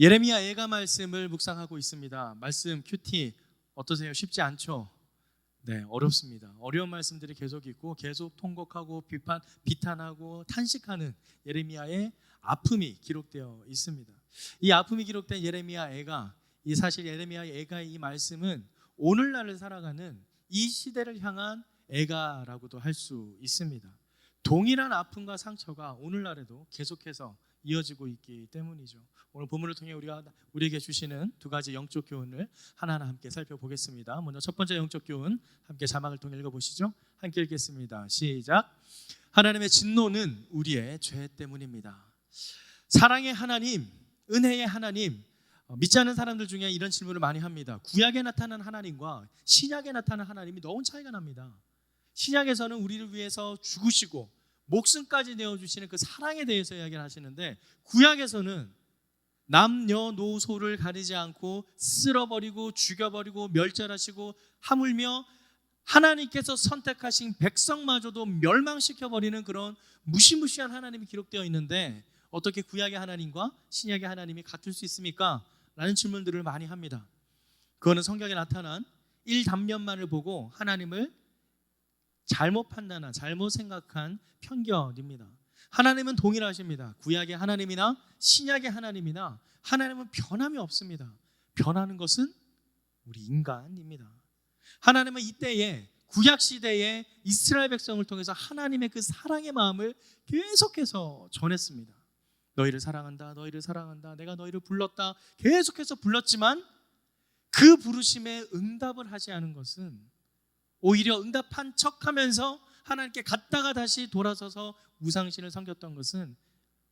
예레미야 애가 말씀을 묵상하고 있습니다. 말씀 큐티 어떠세요? 쉽지 않죠? 네, 어렵습니다. 어려운 말씀들이 계속 있고 계속 통곡하고 비판, 비탄하고 탄식하는 예레미야의 아픔이 기록되어 있습니다. 이 아픔이 기록된 예레미야 애가 이 사실 예레미야 애가의 이 말씀은 오늘날을 살아가는 이 시대를 향한 애가라고도 할 수 있습니다. 동일한 아픔과 상처가 오늘날에도 계속해서 이어지고 있기 때문이죠. 오늘 본문을 통해 우리가 우리에게 주시는 두 가지 영적 교훈을 하나하나 함께 살펴보겠습니다. 먼저 첫 번째 영적 교훈 함께 자막을 통해 읽어보시죠. 함께 읽겠습니다. 시작. 하나님의 진노는 우리의 죄 때문입니다. 사랑의 하나님, 은혜의 하나님, 어, 믿지 않는 사람들 중에 이런 질문을 많이 합니다. 구약에 나타난 하나님과 신약에 나타난 하나님이 너무 차이가 납니다. 신약에서는 우리를 위해서 죽으시고 목숨까지 내어주시는 그 사랑에 대해서 이야기를 하시는데 구약에서는 남녀노소를 가리지 않고 쓸어버리고 죽여버리고 멸절하시고 하물며 하나님께서 선택하신 백성마저도 멸망시켜버리는 그런 무시무시한 하나님이 기록되어 있는데 어떻게 구약의 하나님과 신약의 하나님이 같을 수 있습니까? 라는 질문들을 많이 합니다. 그거는 성경에 나타난 1단면만을 보고 하나님을 잘못 판단한, 잘못 생각한 편견입니다. 하나님은 동일하십니다. 구약의 하나님이나 신약의 하나님이나 하나님은 변함이 없습니다. 변하는 것은 우리 인간입니다. 하나님은 이때에 구약 시대에 이스라엘 백성을 통해서 하나님의 그 사랑의 마음을 계속해서 전했습니다. 너희를 사랑한다. 너희를 사랑한다. 내가 너희를 불렀다. 계속해서 불렀지만 그 부르심에 응답을 하지 않은 것은 오히려 응답한 척하면서 하나님께 갔다가 다시 돌아서서 우상신을 섬겼던 것은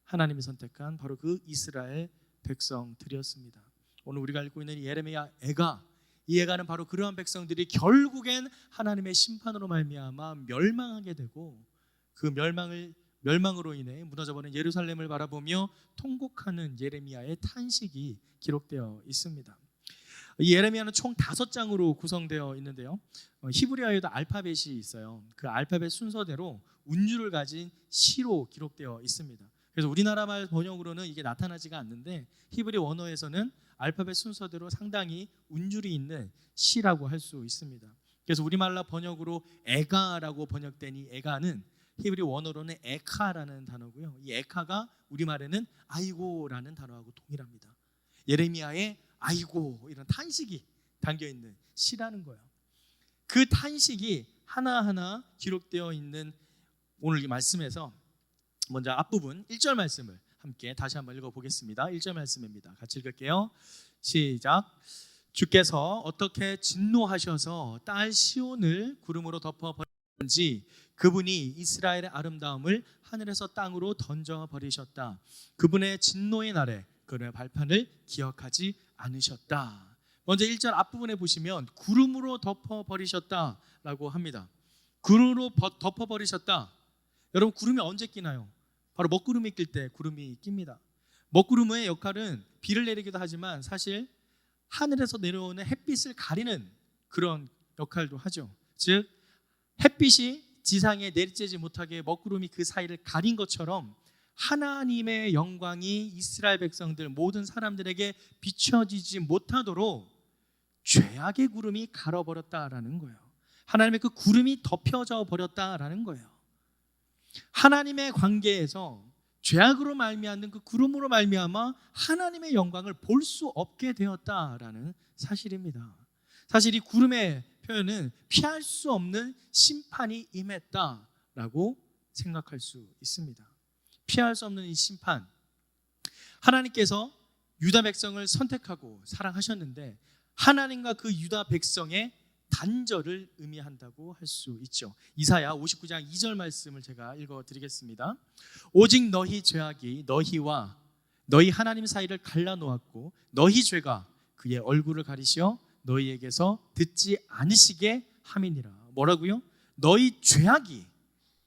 하나님이 선택한 바로 그 이스라엘 백성들이었습니다. 오늘 우리가 읽고 있는 이 예레미야 애가 이 애가는 바로 그러한 백성들이 결국엔 하나님의 심판으로 말미암아 멸망하게 되고 그 멸망을 멸망으로 인해 무너져버린 예루살렘을 바라보며 통곡하는 예레미야의 탄식이 기록되어 있습니다. 이 예레미야는 총 다섯 장으로 구성되어 있는데요. 어, 히브리어에도 알파벳이 있어요. 그 알파벳 순서대로 운율을 가진 시로 기록되어 있습니다. 그래서 우리나라 말 번역으로는 이게 나타나지가 않는데 히브리 원어에서는 알파벳 순서대로 상당히 운율이 있는 시라고 할 수 있습니다. 그래서 우리말로 번역으로 에가라고 번역된 이 에가는 히브리 원어로는 에카라는 단어고요. 이 에카가 우리말에는 아이고라는 단어하고 동일합니다. 예레미야의 아이고 이런 탄식이 담겨 있는 시라는 거예요. 그 탄식이 하나하나 기록되어 있는 오늘 이 말씀에서 먼저 앞부분 1절 말씀을 함께 다시 한번 읽어 보겠습니다. 1절 말씀입니다. 같이 읽을게요. 시작. 주께서 어떻게 진노하셔서 딸 시온을 구름으로 덮어 버렸는지 그분이 이스라엘의 아름다움을 하늘에서 땅으로 던져 버리셨다. 그분의 진노의 날에 그의 발판을 기억하지 않으셨다. 먼저 1절 앞부분에 보시면 구름으로 덮어 버리셨다라고 합니다. 구름으로 덮어 버리셨다. 여러분 구름이 언제 끼나요? 바로 먹구름이 낄 때 구름이 낍니다. 먹구름의 역할은 비를 내리기도 하지만 사실 하늘에서 내려오는 햇빛을 가리는 그런 역할도 하죠. 즉 햇빛이 지상에 내리쬐지 못하게 먹구름이 그 사이를 가린 것처럼 하나님의 영광이 이스라엘 백성들 모든 사람들에게 비춰지지 못하도록 죄악의 구름이 가려버렸다라는 거예요. 하나님의 그 구름이 덮여져 버렸다라는 거예요. 하나님의 관계에서 죄악으로 말미암는 그 구름으로 말미암아 하나님의 영광을 볼 수 없게 되었다라는 사실입니다. 사실 이 구름의 표현은 피할 수 없는 심판이 임했다라고 생각할 수 있습니다. 피할 수 없는 이 심판. 하나님께서 유다 백성을 선택하고 사랑하셨는데 하나님과 그 유다 백성의 단절을 의미한다고 할 수 있죠. 이사야 59장 2절 말씀을 제가 읽어 드리겠습니다. 오직 너희 죄악이 너희와 너희 하나님 사이를 갈라 놓았고 너희 죄가 그의 얼굴을 가리시어 너희에게서 듣지 않으시게 함이니라. 뭐라고요? 너희 죄악이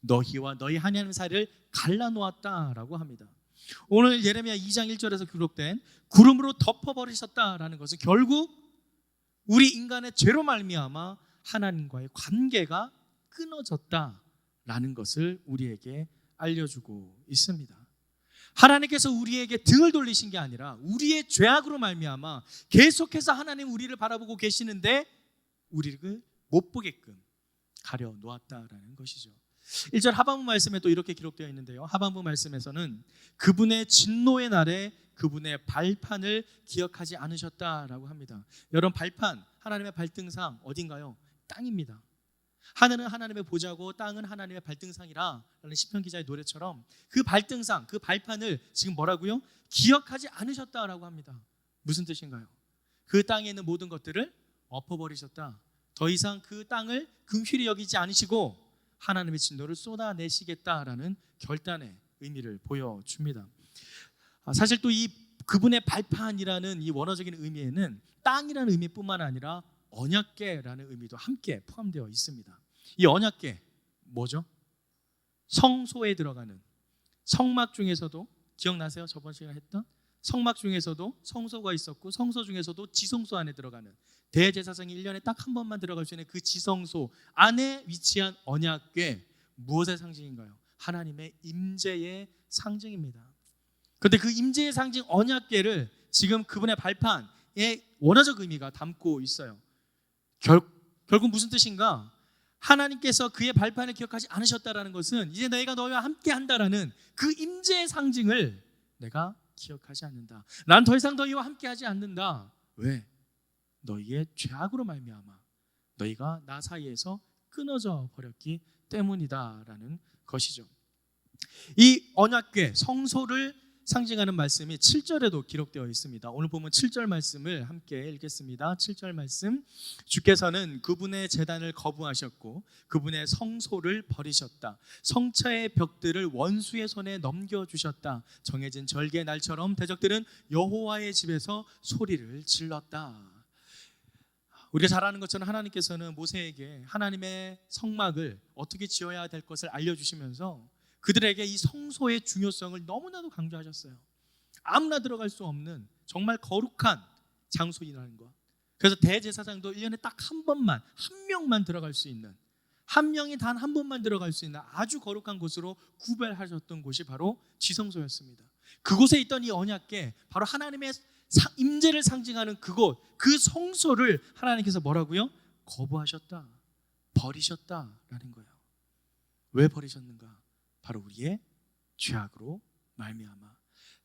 너희와 너희 하나님 사이를 갈라 놓았다라고 합니다. 오늘 예레미야 2장 1절에서 기록된 구름으로 덮어 버리셨다라는 것은 결국 우리 인간의 죄로 말미암아 하나님과의 관계가 끊어졌다라는 것을 우리에게 알려주고 있습니다. 하나님께서 우리에게 등을 돌리신 게 아니라 우리의 죄악으로 말미암아 계속해서 하나님 우리를 바라보고 계시는데 우리를 못 보게끔 가려 놓았다라는 것이죠. 1절 하반부 말씀에 또 이렇게 기록되어 있는데요. 하반부 말씀에서는 그분의 진노의 날에 그분의 발판을 기억하지 않으셨다라고 합니다. 여러분 발판 하나님의 발등상 어딘가요? 땅입니다. 하늘은 하나님의 보좌고 땅은 하나님의 발등상이라라는 시편 기자의 노래처럼 그 발등상 그 발판을 지금 뭐라고요? 기억하지 않으셨다라고 합니다. 무슨 뜻인가요? 그 땅에 있는 모든 것들을 엎어버리셨다. 더 이상 그 땅을 긍휼히 여기지 않으시고 하나님의 진노를 쏟아내시겠다라는 결단의 의미를 보여줍니다. 아, 사실 또 이 그분의 발판이라는 이 원어적인 의미에는 땅이라는 의미뿐만 아니라 언약계라는 의미도 함께 포함되어 있습니다. 이 언약계 뭐죠? 성소에 들어가는 성막 중에서도 기억나세요? 저번 시간에 했던 성막 중에서도 성소가 있었고 성소 중에서도 지성소 안에 들어가는 대제사장이 1년에 딱 한 번만 들어갈 수 있는 그 지성소 안에 위치한 언약궤 무엇의 상징인가요? 하나님의 임재의 상징입니다. 그런데 그 임재의 상징 언약궤를 지금 그분의 발판에 원어적 의미가 담고 있어요. 결, 결국 무슨 뜻인가? 하나님께서 그의 발판을 기억하지 않으셨다라는 것은 이제 내가 너희와 함께 한다라는 그 임재의 상징을 내가 기억하지 않는다. 난 더 이상 너희와 함께 하지 않는다. 왜? 너희의 죄악으로 말미암아 너희가 나 사이에서 끊어져 버렸기 때문이다라는 것이죠. 이 언약궤 성소를 상징하는 말씀이 7절에도 기록되어 있습니다. 오늘 보면 7절 말씀을 함께 읽겠습니다. 7절 말씀. 주께서는 그분의 재단을 거부하셨고 그분의 성소를 버리셨다. 성차의 벽들을 원수의 손에 넘겨 주셨다. 정해진 절개 날처럼 대적들은 여호와의 집에서 소리를 질렀다. 우리가 잘 아는 것처럼 하나님께서는 모세에게 하나님의 성막을 어떻게 지어야 될 것을 알려 주시면서 그들에게 이 성소의 중요성을 너무나도 강조하셨어요. 아무나 들어갈 수 없는 정말 거룩한 장소이라는 것. 그래서 대제사장도 1년에 딱 한 번만 한 명만 들어갈 수 있는 한 명이 단 한 번만 들어갈 수 있는 아주 거룩한 곳으로 구별하셨던 곳이 바로 지성소였습니다. 그곳에 있던 이 언약궤 바로 하나님의 임재를 상징하는 그곳 그 성소를 하나님께서 뭐라고요? 거부하셨다. 버리셨다라는 거예요. 왜 버리셨는가? 바로 우리의 죄악으로 말미암아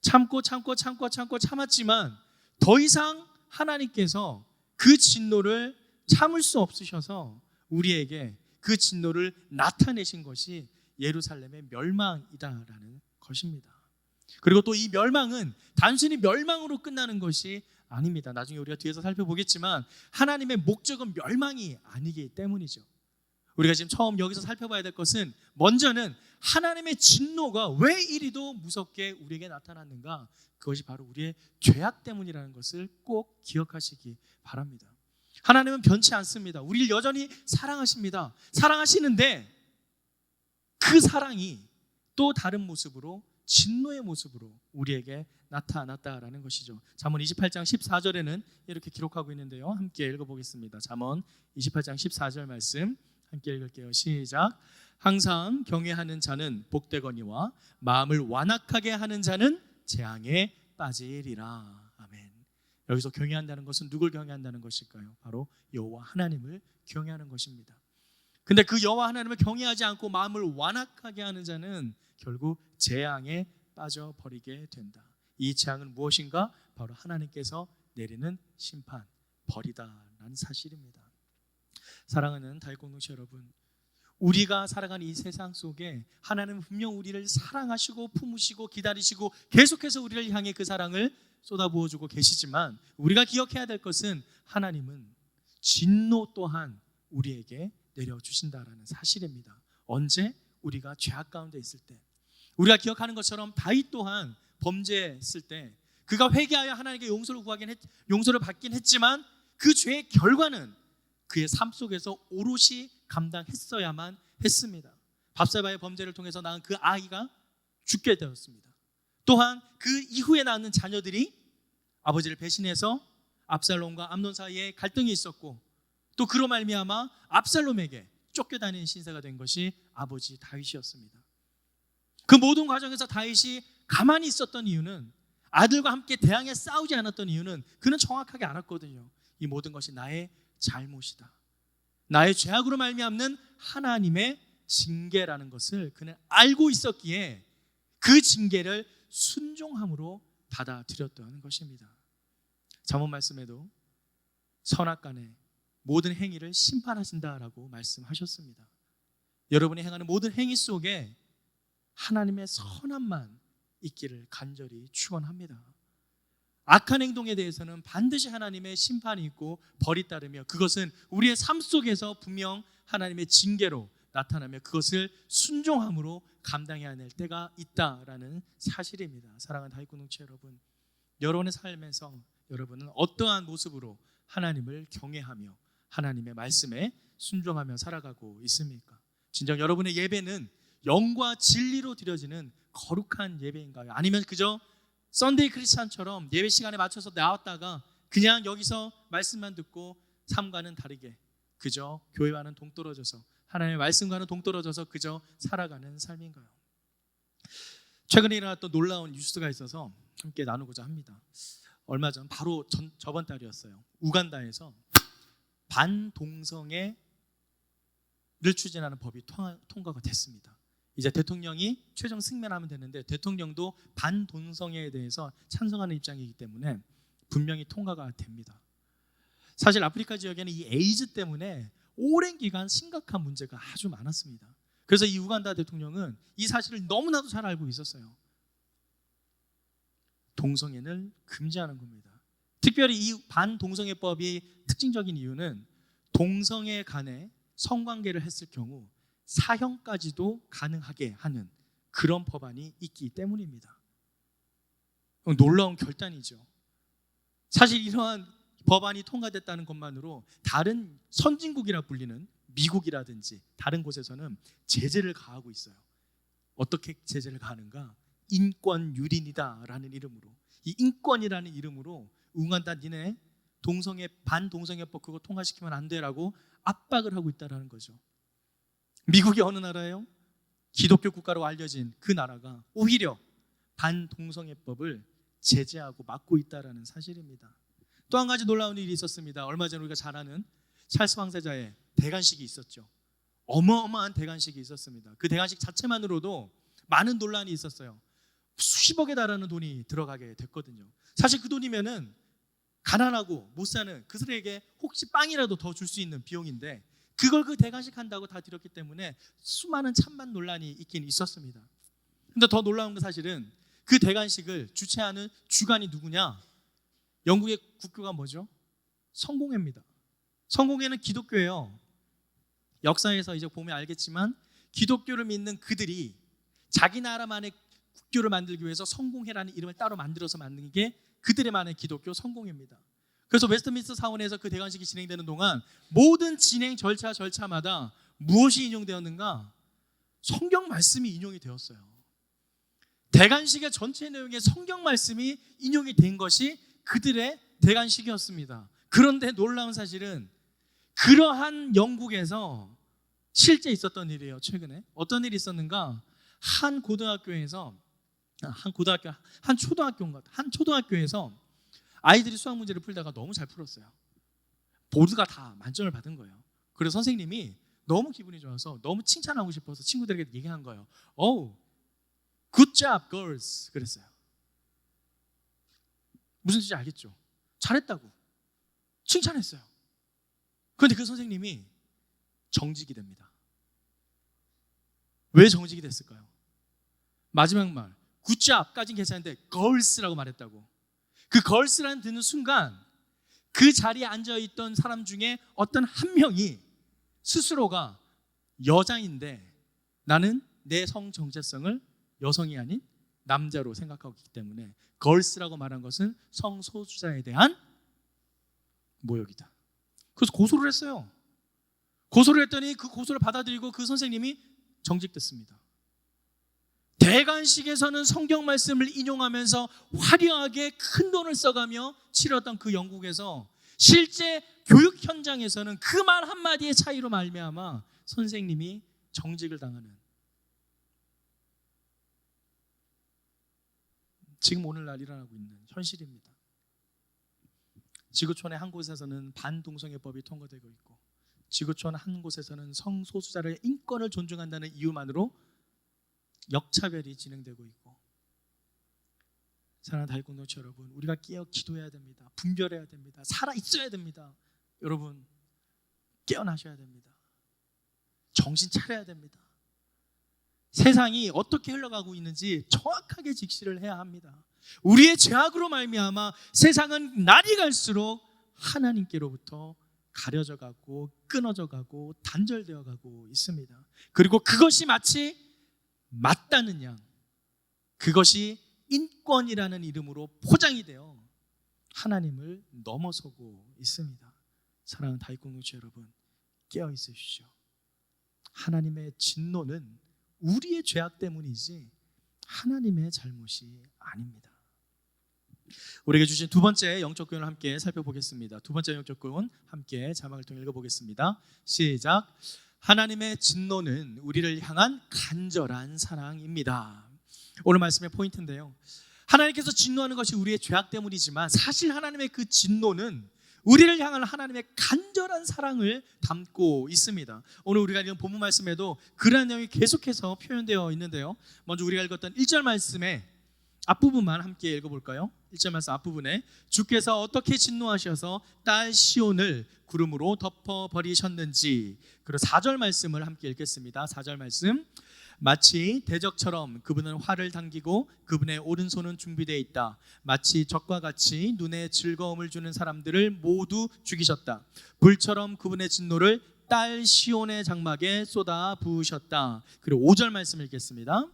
참고 참고 참고 참고 참았지만 더 이상 하나님께서 그 진노를 참을 수 없으셔서 우리에게 그 진노를 나타내신 것이 예루살렘의 멸망이다라는 것입니다. 그리고 또 이 멸망은 단순히 멸망으로 끝나는 것이 아닙니다. 나중에 우리가 뒤에서 살펴보겠지만 하나님의 목적은 멸망이 아니기 때문이죠. 우리가 지금 처음 여기서 살펴봐야 될 것은 먼저는 하나님의 진노가 왜 이리도 무섭게 우리에게 나타났는가? 그것이 바로 우리의 죄악 때문이라는 것을 꼭 기억하시기 바랍니다. 하나님은 변치 않습니다. 우리를 여전히 사랑하십니다. 사랑하시는데 그 사랑이 또 다른 모습으로 진노의 모습으로 우리에게 나타났다라는 것이죠. 잠언 28장 14절에는 이렇게 기록하고 있는데요. 함께 읽어 보겠습니다. 잠언 28장 14절 말씀 함께 읽을게요. 시작. 항상 경외하는 자는 복되거니와 마음을 완악하게 하는 자는 재앙에 빠지리라. 아멘. 여기서 경외한다는 것은 누굴 경외한다는 것일까요? 바로 여호와 하나님을 경외하는 것입니다. 근데 그 여호와 하나님을 경외하지 않고 마음을 완악하게 하는 자는 결국 재앙에 빠져 버리게 된다. 이 재앙은 무엇인가? 바로 하나님께서 내리는 심판, 벌이다라는 사실입니다. 사랑하는 달공동체 여러분, 우리가 살아가는 이 세상 속에 하나님은 분명 우리를 사랑하시고 품으시고 기다리시고 계속해서 우리를 향해 그 사랑을 쏟아부어 주고 계시지만 우리가 기억해야 될 것은 하나님은 진노 또한 우리에게 내려 주신다라는 사실입니다. 언제 우리가 죄악 가운데 있을 때 우리가 기억하는 것처럼 다윗 또한 범죄했을 때 그가 회개하여 하나님께 용서를 구하긴 했, 용서를 받긴 했지만 그 죄의 결과는 그의 삶 속에서 오롯이 감당했어야만 했습니다. 밥세바의 범죄를 통해서 낳은 그 아이가 죽게 되었습니다. 또한 그 이후에 낳는 자녀들이 아버지를 배신해서 압살롬과 암논 사이에 갈등이 있었고 또 그로 말미암아 압살롬에게 쫓겨다니는 신세가 된 것이 아버지 다윗이었습니다. 그 모든 과정에서 다윗이 가만히 있었던 이유는 아들과 함께 대항해 싸우지 않았던 이유는 그는 정확하게 알았거든요. 이 모든 것이 나의 잘못이다. 나의 죄악으로 말미암는 하나님의 징계라는 것을 그는 알고 있었기에 그 징계를 순종함으로 받아들였던 것입니다. 잠언 말씀에도 선악간에 모든 행위를 심판하신다라고 말씀하셨습니다. 여러분이 행하는 모든 행위 속에 하나님의 선함만 있기를 간절히 축원합니다. 악한 행동에 대해서는 반드시 하나님의 심판이 있고 벌이 따르며 그것은 우리의 삶 속에서 분명 하나님의 징계로 나타나며 그것을 순종함으로 감당해야 할 때가 있다라는 사실입니다. 사랑하는 다윗 공동체 여러분, 여러분의 삶에서 여러분은 어떠한 모습으로 하나님을 경외하며 하나님의 말씀에 순종하며 살아가고 있습니까? 진정 여러분의 예배는 영과 진리로 드려지는 거룩한 예배인가요? 아니면 그저 썬데이 크리스찬처럼 예배 시간에 맞춰서 나왔다가 그냥 여기서 말씀만 듣고 삶과는 다르게 그저 교회와는 동떨어져서 하나님의 말씀과는 동떨어져서 그저 살아가는 삶인가요? 최근에 일어났던 놀라운 뉴스가 있어서 함께 나누고자 합니다. 얼마 전 바로 전, 저번 달이었어요. 우간다에서 반동성애를 추진하는 법이 통과가 됐습니다. 이제 대통령이 최종 승면하면 되는데 대통령도 반동성애에 대해서 찬성하는 입장이기 때문에 분명히 통과가 됩니다. 사실 아프리카 지역에는 이 에이즈 때문에 오랜 기간 심각한 문제가 아주 많았습니다. 그래서 이 우간다 대통령은 이 사실을 너무나도 잘 알고 있었어요. 동성애를 금지하는 겁니다. 특별히 이 반동성애법이 특징적인 이유는 동성애 간에 성관계를 했을 경우 사형까지도 가능하게 하는 그런 법안이 있기 때문입니다. 놀라운 결단이죠. 사실 이러한 법안이 통과됐다는 것만으로 다른 선진국이라 불리는 미국이라든지 다른 곳에서는 제재를 가하고 있어요. 어떻게 제재를 가하는가? 인권 유린이다라는 이름으로 이 인권이라는 이름으로 응한다 니네 동성애 반동성애법 그거 통과시키면 안 돼라고 압박을 하고 있다라는 거죠. 미국이 어느 나라예요? 기독교 국가로 알려진 그 나라가 오히려 반동성애법을 제재하고 막고 있다라는 사실입니다. 또 한 가지 놀라운 일이 있었습니다. 얼마 전 우리가 잘 아는 찰스 황세자의 대관식이 있었죠. 어마어마한 대관식이 있었습니다. 그 대관식 자체만으로도 많은 논란이 있었어요. 수십억에 달하는 돈이 들어가게 됐거든요. 사실 그 돈이면은 가난하고 못 사는 그들에게 혹시 빵이라도 더 줄 수 있는 비용인데 그걸 그 대관식 한다고 다 드렸기 때문에 수많은 찬반 논란이 있긴 있었습니다. 근데 더 놀라운 건 사실은 그 대관식을 주최하는 주관이 누구냐? 영국의 국교가 뭐죠? 성공회입니다. 성공회는 기독교예요. 역사에서 이제 보면 알겠지만 기독교를 믿는 그들이 자기 나라만의 국교를 만들기 위해서 성공회라는 이름을 따로 만들어서 만든 게 그들의만의 기독교 성공회입니다. 그래서 웨스트민스터 사원에서 그 대관식이 진행되는 동안 모든 진행 절차 절차마다 무엇이 인용되었는가? 성경 말씀이 인용이 되었어요. 대관식의 전체 내용에 성경 말씀이 인용이 된 것이 그들의 대관식이었습니다. 그런데 놀라운 사실은 그러한 영국에서 실제 있었던 일이에요. 최근에 어떤 일이 있었는가? 한 고등학교에서 한 고등학교 한 초등학교인가 한 초등학교에서 아이들이 수학 문제를 풀다가 너무 잘 풀었어요. 모두가 다 만점을 받은 거예요. 그래서 선생님이 너무 기분이 좋아서 너무 칭찬하고 싶어서 친구들에게 얘기한 거예요. Oh, good job, girls. 그랬어요. 무슨 뜻인지 알겠죠? 잘했다고. 칭찬했어요. 그런데 그 선생님이 정직이 됩니다. 왜 정직이 됐을까요? 마지막 말, 굿잡까지는 괜찮은데 걸스라고 말했다고. 그 걸스라는 듣는 순간 그 자리에 앉아 있던 사람 중에 어떤 한 명이 스스로가 여자인데 나는 내 성 정체성을 여성이 아닌 남자로 생각하고 있기 때문에 걸스라고 말한 것은 성소수자에 대한 모욕이다. 그래서 고소를 했어요. 고소를 했더니 그 고소를 받아들이고 그 선생님이 정직됐습니다. 대관식에서는 성경 말씀을 인용하면서 화려하게 큰 돈을 써가며 치렀던 그 영국에서 실제 교육 현장에서는 그 말 한마디의 차이로 말미암아 선생님이 정직을 당하는 지금 오늘날 일어나고 있는 현실입니다. 지구촌의 한 곳에서는 반동성애법이 통과되고 있고 지구촌 한 곳에서는 성소수자의 인권을 존중한다는 이유만으로 역차별이 진행되고 있고 사랑하는 다이공동체 여러분 우리가 깨어 기도해야 됩니다. 분별해야 됩니다. 살아 있어야 됩니다. 여러분 깨어나셔야 됩니다. 정신 차려야 됩니다. 세상이 어떻게 흘러가고 있는지 정확하게 직시를 해야 합니다. 우리의 죄악으로 말미암아 세상은 날이 갈수록 하나님께로부터 가려져 가고 끊어져 가고 단절되어 가고 있습니다. 그리고 그것이 마치 맞다는 양 그것이 인권이라는 이름으로 포장이 되어 하나님을 넘어서고 있습니다. 사랑하는 다윗 공동체 여러분 깨어 있으십시오. 하나님의 진노는 우리의 죄악 때문이지 하나님의 잘못이 아닙니다. 우리에게 주신 두 번째 영적 교훈을 함께 살펴보겠습니다. 두 번째 영적 교훈 함께 자막을 통해 읽어보겠습니다. 시작. 하나님의 진노는 우리를 향한 간절한 사랑입니다. 오늘 말씀의 포인트인데요. 하나님께서 진노하는 것이 우리의 죄악 때문이지만 사실 하나님의 그 진노는 우리를 향한 하나님의 간절한 사랑을 담고 있습니다. 오늘 우리가 읽은 본문 말씀에도 그러한 내용이 계속해서 표현되어 있는데요. 먼저 우리가 읽었던 1절 말씀에 앞부분만 함께 읽어볼까요? 1절 말씀 앞부분에 주께서 어떻게 진노하셔서 딸 시온을 구름으로 덮어버리셨는지 그리고 4절 말씀을 함께 읽겠습니다. 4절 말씀 마치 대적처럼 그분은 활을 당기고 그분의 오른손은 준비되어 있다. 마치 적과 같이 눈에 즐거움을 주는 사람들을 모두 죽이셨다. 불처럼 그분의 진노를 딸 시온의 장막에 쏟아 부으셨다. 그리고 5절 말씀 읽겠습니다.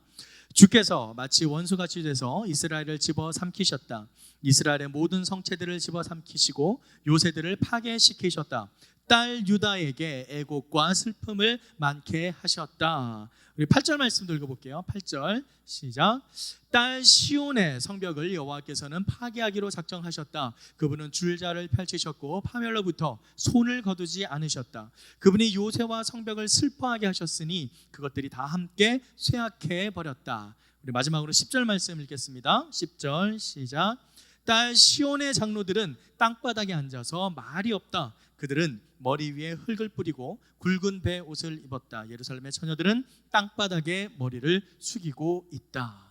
주께서 마치 원수같이 돼서 이스라엘을 집어 삼키셨다. 이스라엘의 모든 성체들을 집어 삼키시고 요새들을 파괴시키셨다. 딸 유다에게 애곡과 슬픔을 많게 하셨다. 우리 8절 말씀도 읽어볼게요. 8절 시작. 딸 시온의 성벽을 여호와께서는 파괴하기로 작정하셨다. 그분은 줄자를 펼치셨고 파멸로부터 손을 거두지 않으셨다. 그분이 요새와 성벽을 슬퍼하게 하셨으니 그것들이 다 함께 쇠약해 버렸다. 우리 마지막으로 10절 말씀 읽겠습니다. 10절 시작. 딸 시온의 장로들은 땅바닥에 앉아서 말이 없다. 그들은 머리 위에 흙을 뿌리고 굵은 배 옷을 입었다. 예루살렘의 처녀들은 땅바닥에 머리를 숙이고 있다.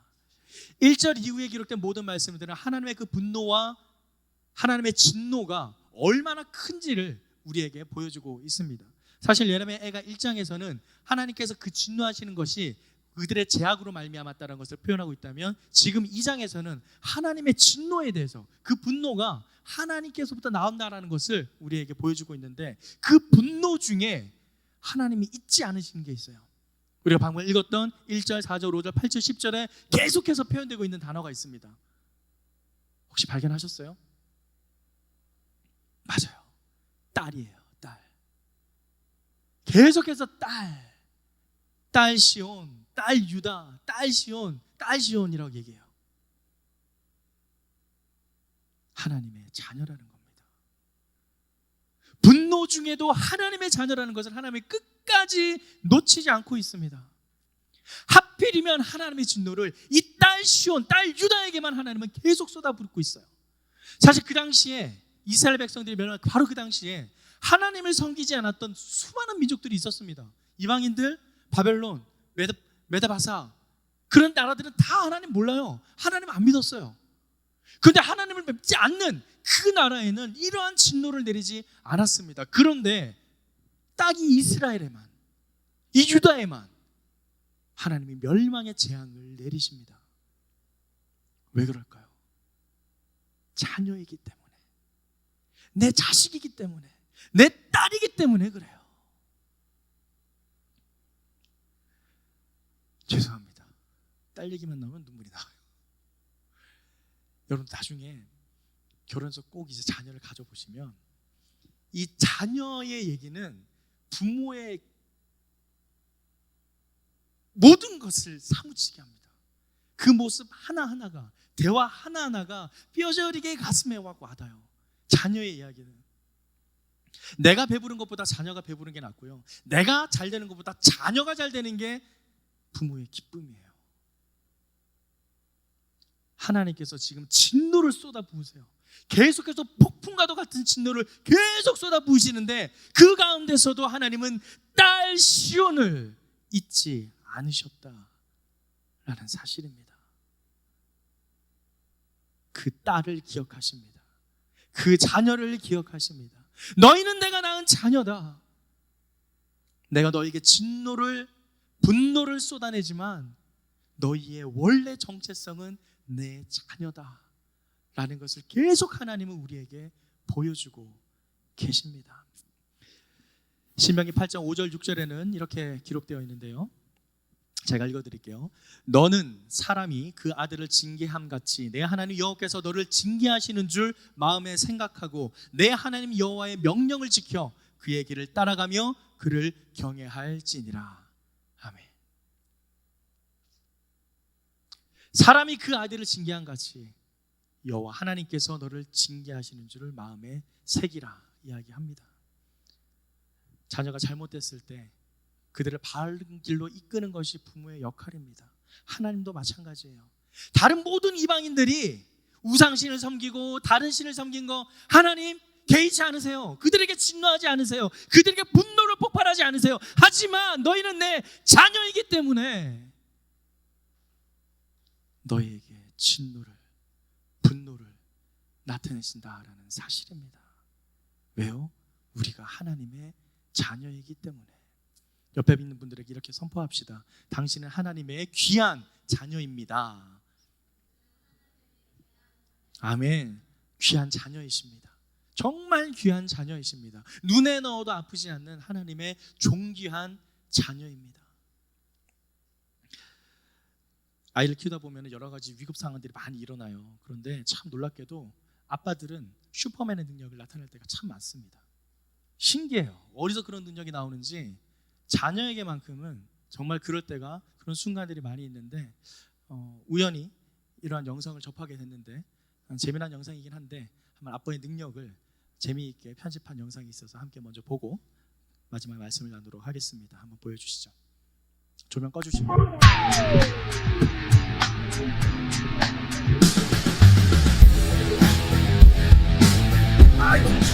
1절 이후에 기록된 모든 말씀들은 하나님의 그 분노와 하나님의 진노가 얼마나 큰지를 우리에게 보여주고 있습니다. 사실 예레미야 애가 1장에서는 하나님께서 그 진노하시는 것이 그들의 제약으로 말미암았다는 것을 표현하고 있다면 지금 2장에서는 하나님의 진노에 대해서 그 분노가 하나님께서부터 나온다라는 것을 우리에게 보여주고 있는데 그 분노 중에 하나님이 잊지 않으시는 게 있어요. 우리가 방금 읽었던 1절, 4절, 5절, 8절, 10절에 계속해서 표현되고 있는 단어가 있습니다. 혹시 발견하셨어요? 맞아요. 딸이에요. 딸. 계속해서 딸. 딸 시온, 딸 유다, 딸 시온, 딸 시온이라고 얘기해요. 하나님의 자녀라는 겁니다. 분노 중에도 하나님의 자녀라는 것을 하나님이 끝까지 놓치지 않고 있습니다. 하필이면 하나님의 진노를 이 딸 시온, 딸 유다에게만 하나님은 계속 쏟아붓고 있어요. 사실 그 당시에 이스라엘 백성들이 멸망 바로 그 당시에 하나님을 섬기지 않았던 수많은 민족들이 있었습니다. 이방인들, 바벨론, 메다, 메다바사 그런 나라들은 다 하나님 몰라요. 하나님 안 믿었어요. 그런데 하나님을 뵙지 않는 그 나라에는 이러한 진노를 내리지 않았습니다. 그런데 딱이 이스라엘에만, 이 유다에만 하나님이 멸망의 재앙을 내리십니다. 왜 그럴까요? 자녀이기 때문에, 내 자식이기 때문에, 내 딸이기 때문에 그래요. 죄송합니다. 딸 얘기만 나오면 눈물이 나와요. 여러분 나중에 결혼해서 꼭 이제 자녀를 가져보시면 이 자녀의 얘기는 부모의 모든 것을 사무치게 합니다. 그 모습 하나하나가 대화 하나하나가 뼈저리게 가슴에 와 와닿아요. 자녀의 이야기는 내가 배부른 것보다 자녀가 배부른 게 낫고요. 내가 잘 되는 것보다 자녀가 잘 되는 게 부모의 기쁨이에요. 하나님께서 지금 진노를 쏟아 부으세요. 계속해서 폭풍과도 같은 진노를 계속 쏟아 부으시는데 그 가운데서도 하나님은 딸 시온을 잊지 않으셨다라는 사실입니다. 그 딸을 기억하십니다. 그 자녀를 기억하십니다. 너희는 내가 낳은 자녀다. 내가 너에게 진노를 분노를 쏟아내지만 너희의 원래 정체성은 내 자녀다. 라는 것을 계속 하나님은 우리에게 보여주고 계십니다. 신명기 8장 5절 6절에는 이렇게 기록되어 있는데요. 제가 읽어 드릴게요. 너는 사람이 그 아들을 징계함 같이 내 하나님 여호와께서 너를 징계하시는 줄 마음에 생각하고 내 하나님 여호와의 명령을 지켜 그의 길을 따라가며 그를 경외할지니라. 아멘. 사람이 그 아들을 징계한 같이 여호와 하나님께서 너를 징계하시는 줄을 마음에 새기라 이야기합니다. 자녀가 잘못됐을 때 그들을 바른 길로 이끄는 것이 부모의 역할입니다. 하나님도 마찬가지예요. 다른 모든 이방인들이 우상신을 섬기고 다른 신을 섬긴 거 하나님 개의치 않으세요. 그들에게 진노하지 않으세요. 그들에게 분노를 폭발하지 않으세요. 하지만 너희는 내 자녀이기 때문에 너희에게 진노를 분노를 나타내신다라는 사실입니다. 왜요? 우리가 하나님의 자녀이기 때문에 옆에 있는 분들에게 이렇게 선포합시다. 당신은 하나님의 귀한 자녀입니다. 아멘. 귀한 자녀이십니다. 정말 귀한 자녀이십니다. 눈에 넣어도 아프지 않는 하나님의 존귀한 자녀입니다. 아이를 키우다 보면 여러 가지 위급 상황들이 많이 일어나요. 그런데 참 놀랍게도 아빠들은 슈퍼맨의 능력을 나타낼 때가 참 많습니다. 신기해요. 어디서 그런 능력이 나오는지 자녀에게만큼은 정말 그럴 때가 그런 순간들이 많이 있는데 어, 우연히 이러한 영상을 접하게 됐는데 어, 재미난 영상이긴 한데 한번 아빠의 능력을 재미있게 편집한 영상이 있어서 함께 먼저 보고 마지막 말씀을 나누도록 하겠습니다. 한번 보여주시죠. 조명 꺼주시고. What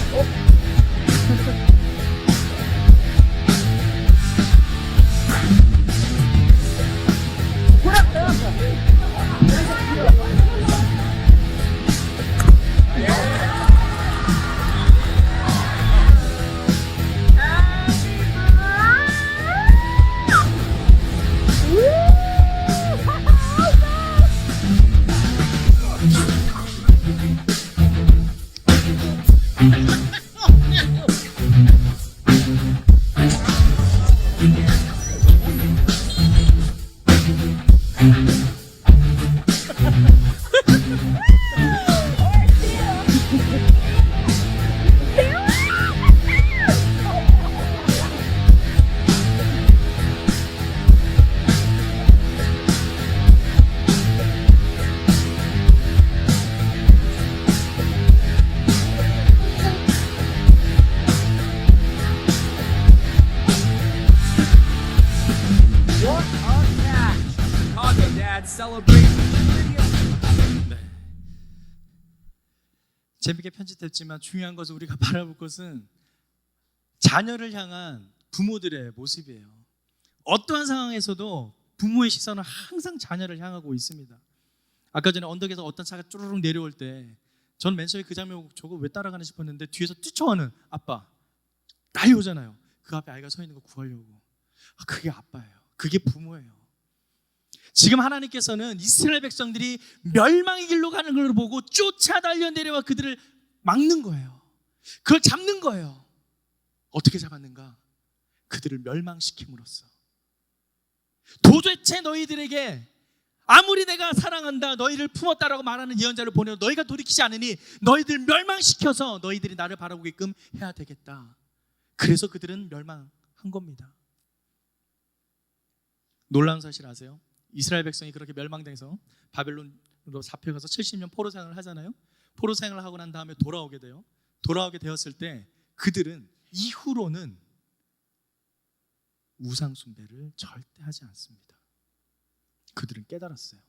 됐지만 중요한 것은 우리가 바라볼 것은 자녀를 향한 부모들의 모습이에요. 어떠한 상황에서도 부모의 시선은 항상 자녀를 향하고 있습니다. 아까 전에 언덕에서 어떤 차가 쭈르륵 내려올 때, 전 맨 처음에 그 장면 보고 저거 왜 따라가나 싶었는데 뒤에서 뛰쳐오는 아빠 달려오잖아요. 그 앞에 아이가 서 있는 거 구하려고. 아, 그게 아빠예요. 그게 부모예요. 지금 하나님께서는 이스라엘 백성들이 멸망의 길로 가는 걸 보고 쫓아 달려 내려와 그들을 막는 거예요. 그걸 잡는 거예요. 어떻게 잡았는가? 그들을 멸망시킴으로써. 도대체 너희들에게 아무리 내가 사랑한다 너희를 품었다라고 말하는 예언자를 보내어 너희가 돌이키지 않으니 너희들 멸망시켜서 너희들이 나를 바라보게끔 해야 되겠다. 그래서 그들은 멸망한 겁니다. 놀라운 사실 아세요? 이스라엘 백성이 그렇게 멸망돼서 바벨론으로 잡혀가서 70년 포로 생활을 하잖아요. 포로 생활을 하고 난 다음에 돌아오게 돼요. 돌아오게 되었을 때 그들은 이후로는 우상 숭배를 절대 하지 않습니다. 그들은 깨달았어요.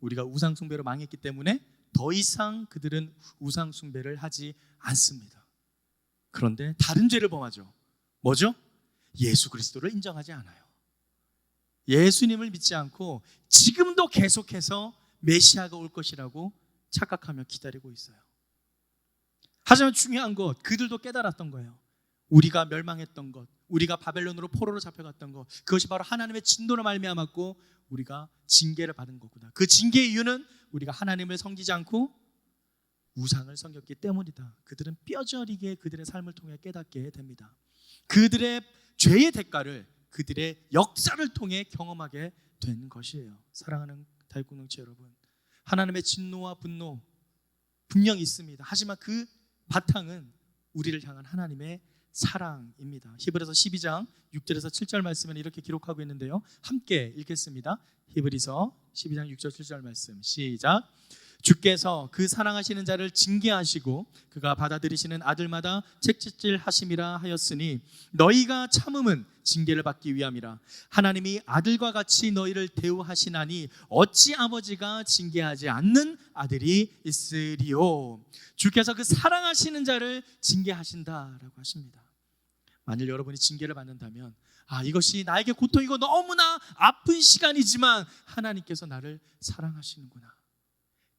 우리가 우상 숭배로 망했기 때문에 더 이상 그들은 우상 숭배를 하지 않습니다. 그런데 다른 죄를 범하죠. 뭐죠? 예수 그리스도를 인정하지 않아요. 예수님을 믿지 않고 지금도 계속해서 메시아가 올 것이라고 착각하며 기다리고 있어요. 하지만 중요한 것, 그들도 깨달았던 거예요. 우리가 멸망했던 것, 우리가 바벨론으로 포로로 잡혀갔던 것, 그것이 바로 하나님의 진노로 말미암았고 우리가 징계를 받은 거구나. 그 징계의 이유는 우리가 하나님을 섬기지 않고 우상을 섬겼기 때문이다. 그들은 뼈저리게 그들의 삶을 통해 깨닫게 됩니다. 그들의 죄의 대가를 그들의 역사를 통해 경험하게 된 것이에요. 사랑하는 다육공동체 여러분, 하나님의 진노와 분노 분명히 있습니다. 하지만 그 바탕은 우리를 향한 하나님의 사랑입니다. 히브리서 12장 6절에서 7절 말씀은 이렇게 기록하고 있는데요. 함께 읽겠습니다. 히브리서 12장 6절 7절 말씀 시작. 주께서 그 사랑하시는 자를 징계하시고 그가 받아들이시는 아들마다 책짓질 하심이라 하였으니 너희가 참음은 징계를 받기 위함이라. 하나님이 아들과 같이 너희를 대우하시나니 어찌 아버지가 징계하지 않는 아들이 있으리요? 주께서 그 사랑하시는 자를 징계하신다라고 하십니다. 만일 여러분이 징계를 받는다면 아 이것이 나에게 고통이고 너무나 아픈 시간이지만 하나님께서 나를 사랑하시는구나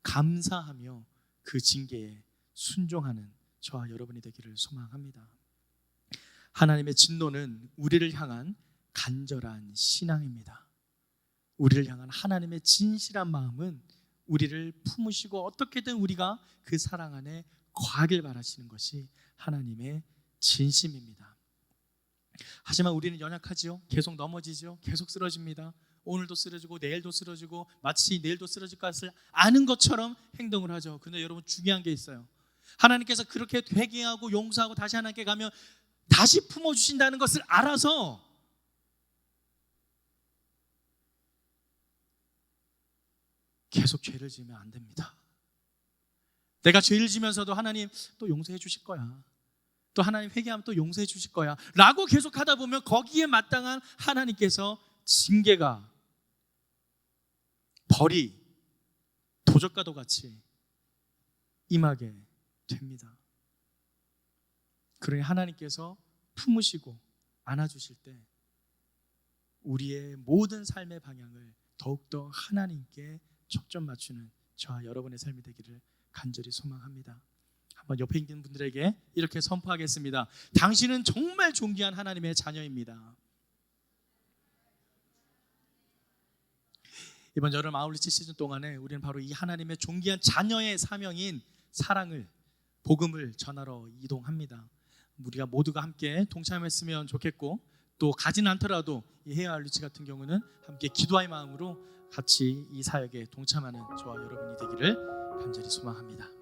감사하며 그 징계에 순종하는 저와 여러분이 되기를 소망합니다. 하나님의 진노는 우리를 향한 간절한 신앙입니다. 우리를 향한 하나님의 진실한 마음은 우리를 품으시고 어떻게든 우리가 그 사랑 안에 거하길 바라시는 것이 하나님의 진심입니다. 하지만 우리는 연약하지요. 계속 넘어지죠. 계속 쓰러집니다. 오늘도 쓰러지고 내일도 쓰러지고 마치 내일도 쓰러질 것을 아는 것처럼 행동을 하죠. 근데 여러분 중요한 게 있어요. 하나님께서 그렇게 회개하고 용서하고 다시 하나님께 가면 다시 품어 주신다는 것을 알아서 계속 죄를 지으면 안 됩니다. 내가 죄를 지면서도 하나님 또 용서해 주실 거야. 또 하나님 회개하면 또 용서해 주실 거야. 라고 계속 하다 보면 거기에 마땅한 하나님께서 징계가 벌이 도적과도 같이 임하게 됩니다. 그러니 하나님께서 품으시고 안아주실 때 우리의 모든 삶의 방향을 더욱더 하나님께 초점 맞추는 저와 여러분의 삶이 되기를 간절히 소망합니다. 한번 옆에 있는 분들에게 이렇게 선포하겠습니다. 당신은 정말 존귀한 하나님의 자녀입니다. 이번 여름 아울리치 시즌 동안에 우리는 바로 이 하나님의 존귀한 자녀의 사명인 사랑을 복음을 전하러 이동합니다. 우리가 모두가 함께 동참했으면 좋겠고 또 가진 않더라도 이 헤어 아울리치 같은 경우는 함께 기도의 마음으로 같이 이 사역에 동참하는 저와 여러분이 되기를 간절히 소망합니다.